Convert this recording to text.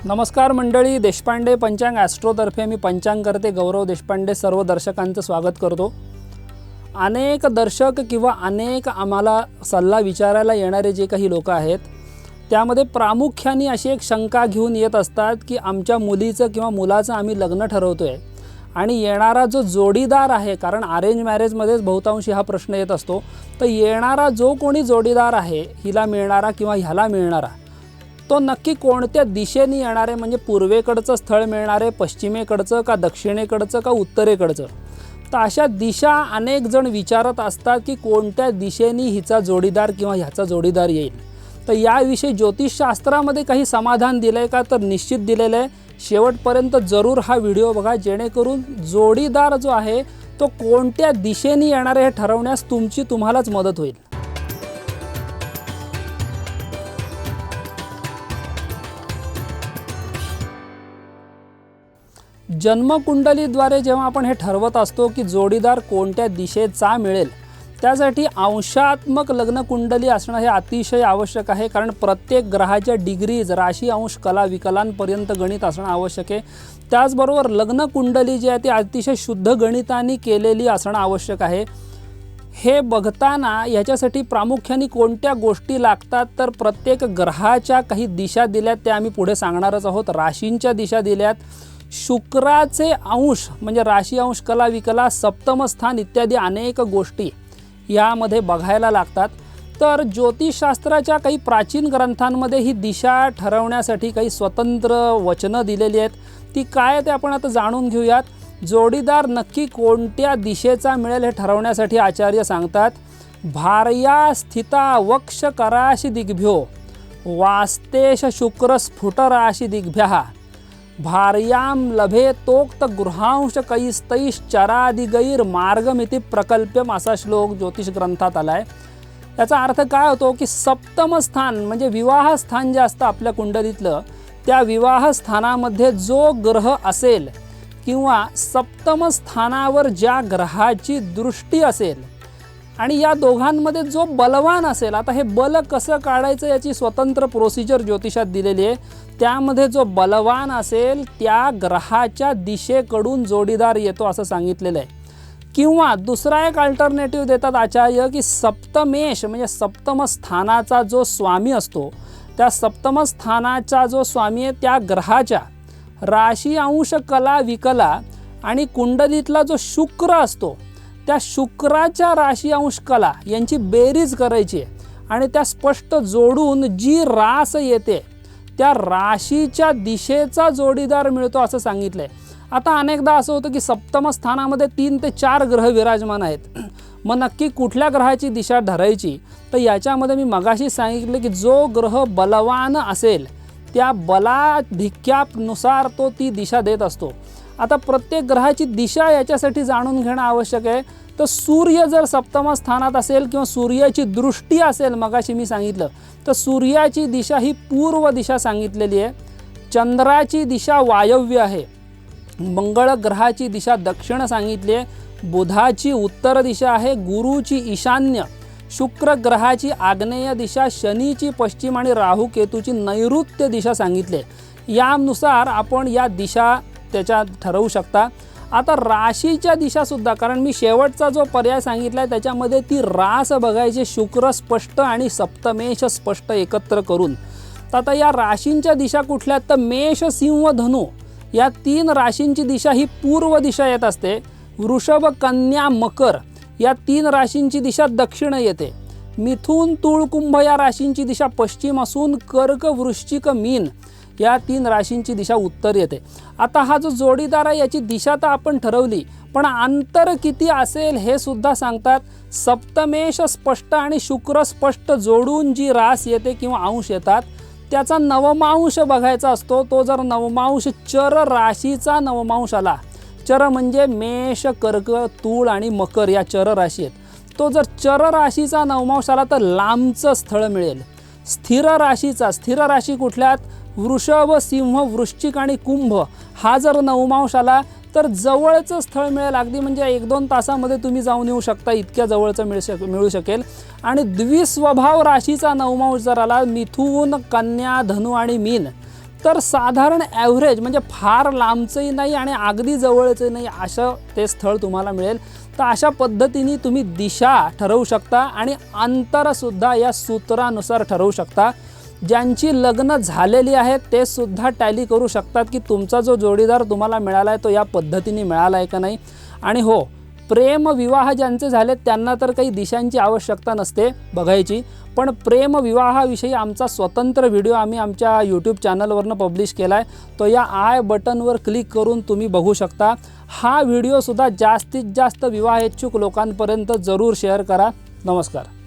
नमस्कार मंडळी देशपांडे पंचांग ॲस्ट्रोतर्फे मी पंचांग करते. गौरव देशपांडे सर्व दर्शकांचं स्वागत करतो. अनेक दर्शक किंवा अनेक आम्हाला सल्ला विचारायला येणारे जे काही लोक आहेत त्यामध्ये प्रामुख्याने अशी एक शंका घेऊन येत असतात की आमच्या मुलीचं किंवा मुलाचं आम्ही लग्न ठरवतो आहे आणि येणारा जो जोडीदार आहे कारण अरेंज मॅरेजमध्येच बहुतांशी हा प्रश्न येत असतो तर येणारा जो कोणी जोडीदार आहे हिला मिळणारा किंवा ह्याला मिळणारा तो नक्की कोणत्या दिशेने येणारे म्हणजे पूर्वेकडचं स्थळ मिळणारे पश्चिमेकडचं का दक्षिणेकडचं का उत्तरेकडचं? तर अशा दिशा अनेक जण विचारत असतात की कोणत्या दिशेने हिचा जोडीदार किंवा ह्याचा जोडीदार येईल. तर याविषयी ज्योतिषशास्त्रामध्ये काही समाधान दिलं आहे का? तर निश्चित दिलेलं आहे शेवटपर्यंत जरूर हा व्हिडिओ बघा जेणेकरून जोडीदार जो आहे तो कोणत्या दिशेने येणार आहे हे ठरवण्यास तुमची तुम्हालाच मदत होईल. जन्मकुंडलीद्वारे जेव्हा आपण हे ठरवत असतो की जोडीदार कोणत्या दिशेचा मिळेल त्यासाठी अंशात्मक लग्नकुंडली असणं हे अतिशय आवश्यक आहे कारण प्रत्येक ग्रहाच्या डिग्रीज राशी अंश कला विकलांपर्यंत गणित असणं आवश्यक आहे. त्याचबरोबर लग्नकुंडली जी आहे ती अतिशय शुद्ध गणिताने केलेली असणं आवश्यक आहे. हे बघताना याच्यासाठी प्रामुख्याने कोणत्या गोष्टी लागतात तर प्रत्येक ग्रहाच्या काही दिशा दिल्यात त्या आम्ही पुढे सांगणारच आहोत. राशींच्या दिशा दिल्यात शुक्राचे अंश म्हणजे राशी अंश कला विकला सप्तमस्थान इत्यादी अनेक गोष्टी यामध्ये बघायला लागतात. तर ज्योतिषशास्त्राच्या काही प्राचीन ग्रंथांमध्ये ही दिशा ठरवण्यासाठी काही स्वतंत्र वचनं दिलेली आहेत. ती काय ते आपण आता जाणून घेऊयात. जोडीदार नक्की कोणत्या दिशेचा मिळेल हे ठरवण्यासाठी आचार्य सांगतात. भार्या स्थिता वक्ष कराशी दिग्भ्यो वास्तेश शुक्र स्फुटराशी दिग्भ्या. भार्यां लभे तोक्त गृहांश कैस्तैश्चरादिगैर मार्गमिती प्रकल्प्यम असा श्लोक ज्योतिष ग्रंथात आलाय. याचा अर्थ काय होतो की सप्तमस्थान म्हणजे विवाहस्थान जे असतं आपल्या कुंडलीतलं त्या विवाहस्थानामध्ये जो ग्रह असेल किंवा सप्तमस्थानावर ज्या ग्रहाची दृष्टी असेल आणि या दोघांमध्ये जो बलवान असेल आता हे बल कसं काढायचं याची स्वतंत्र प्रोसिजर ज्योतिषात दिलेली आहे. त्यामध्ये जो बलवान असेल त्या ग्रहाच्या दिशेकडून जोडीदार येतो असं सांगितलेलं आहे. किंवा दुसरा एक अल्टरनेटिव्ह देतात आचार्य की सप्तमेश म्हणजे सप्तमस्थानाचा जो स्वामी असतो त्या सप्तमस्थानाचा जो स्वामी आहे त्या ग्रहाच्या राशी अंश कला विकला आणि कुंडलीतला जो शुक्र असतो त्या शुक्राच्या राशी अंश कला यांची बेरीज करायची आहे. आणि त्या स्पष्ट जोडून जी रास येते त्या राशीच्या दिशेचा जोडीदार मिळतो असं सांगितलं आहे आता अनेकदा असं होतं की सप्तम स्थानामध्ये तीन ते चार ग्रह विराजमान आहेत. मग नक्की कुठल्या ग्रहाची दिशा धरायची? तर याच्यामध्ये मी मगाशी सांगितलं की जो ग्रह बलवान असेल त्या बला बलाधिक्यानुसार तो ती दिशा देत असतो. आता प्रत्येक ग्रहाची दिशा याच्यासाठी जाणून घेणं आवश्यक आहे. तर सूर्य जर सप्तम स्थानात असेल किंवा सूर्याची दृष्टी असेल मगाशी मी सांगितलं तर सूर्याची दिशा ही पूर्व दिशा सांगितलेली आहे. चंद्राची दिशा वायव्य आहे. मंगळ ग्रहाची दिशा दक्षिण सांगितली आहे. बुधाची उत्तर दिशा आहे गुरुची ईशान्य. शुक्र ग्रहाची आग्नेय दिशा शनीची पश्चिम आणि राहू केतूची नैऋत्य दिशा सांगितली आहे. यानुसार आपण या दिशा त्याच्या ठरवू शकता. आता राशीच्या दिशासुद्धा कारण मी शेवटचा जो पर्याय सांगितला आहे त्याच्यामध्ये ती रास बघायची शुक्र स्पष्ट आणि सप्तमेश स्पष्ट एकत्र करून. तर आता या राशींच्या दिशा कुठल्या? तर मेष सिंह धनु या तीन राशींची दिशा ही पूर्व दिशा येत असते. वृषभ कन्या मकर या तीन राशींची दिशा दक्षिण येते. मिथून तुळ कुंभ या राशींची दिशा पश्चिम असून कर्क वृश्चिक मीन या तीन राशींची दिशा उत्तर येते. आता हा जो जोडीदार आहे याची दिशा तर आपण ठरवली पण अंतर किती असेल हे सुद्धा सांगतात. सप्तमेश स्पष्ट आणि शुक्र स्पष्ट जोडून जी रास येते किंवा अंश येतात त्याचा नवमांश बघायचा असतो. तो जर नवमांश चर राशीचा नवमांश आला चर म्हणजे मेष कर्क तूळ आणि मकर या चर राशी आहेत. तो जर चर राशीचा नवमांश आला तर लांबचं स्थळ मिळेल. स्थिर राशीचा स्थिर राशी कुठल्यात? वृषभ सिंह वृश्चिक आणि कुंभ हा जर नवमांश आला तर जवळचं स्थळ मिळेल. अगदी म्हणजे एक दोन तासामध्ये तुम्ही जाऊन येऊ शकता इतक्या जवळचं मिळू शक मिळू शकेल. आणि द्विस्वभाव राशीचा नवमांश जर आला मिथून कन्या धनु आणि मीन तर साधारण ॲव्हरेज म्हणजे फार लांबचंही नाही आणि अगदी जवळचंही नाही असं ते स्थळ तुम्हाला मिळेल. तर अशा पद्धतीने तुम्ही दिशा ठरवू शकता आणि अंतरसुद्धा या सूत्रानुसार ठरवू शकता. ज्यांची लग्न झालेली आहेत ते सुद्धा टॅली करू शकतात की तुमचा जो जोडीदार तुम्हाला मिळाला आहे तो या पद्धतीने मिळाला आहे का नाही? आणि हो प्रेम विवाह ज्यांचे झाले त्यांना तर काही दिशांची आवश्यकता नसते बघायची. पण प्रेम विवाहाविषयी आमचा स्वतंत्र व्हिडिओ आम्ही आमच्या यूट्यूब चॅनलवरनं पब्लिश केला आहे तो या आय बटनवर क्लिक करून तुम्ही बघू शकता. हा व्हिडिओसुद्धा जास्तीत जास्त विवाह इच्छुक लोकांपर्यंत जरूर शेअर करा. नमस्कार.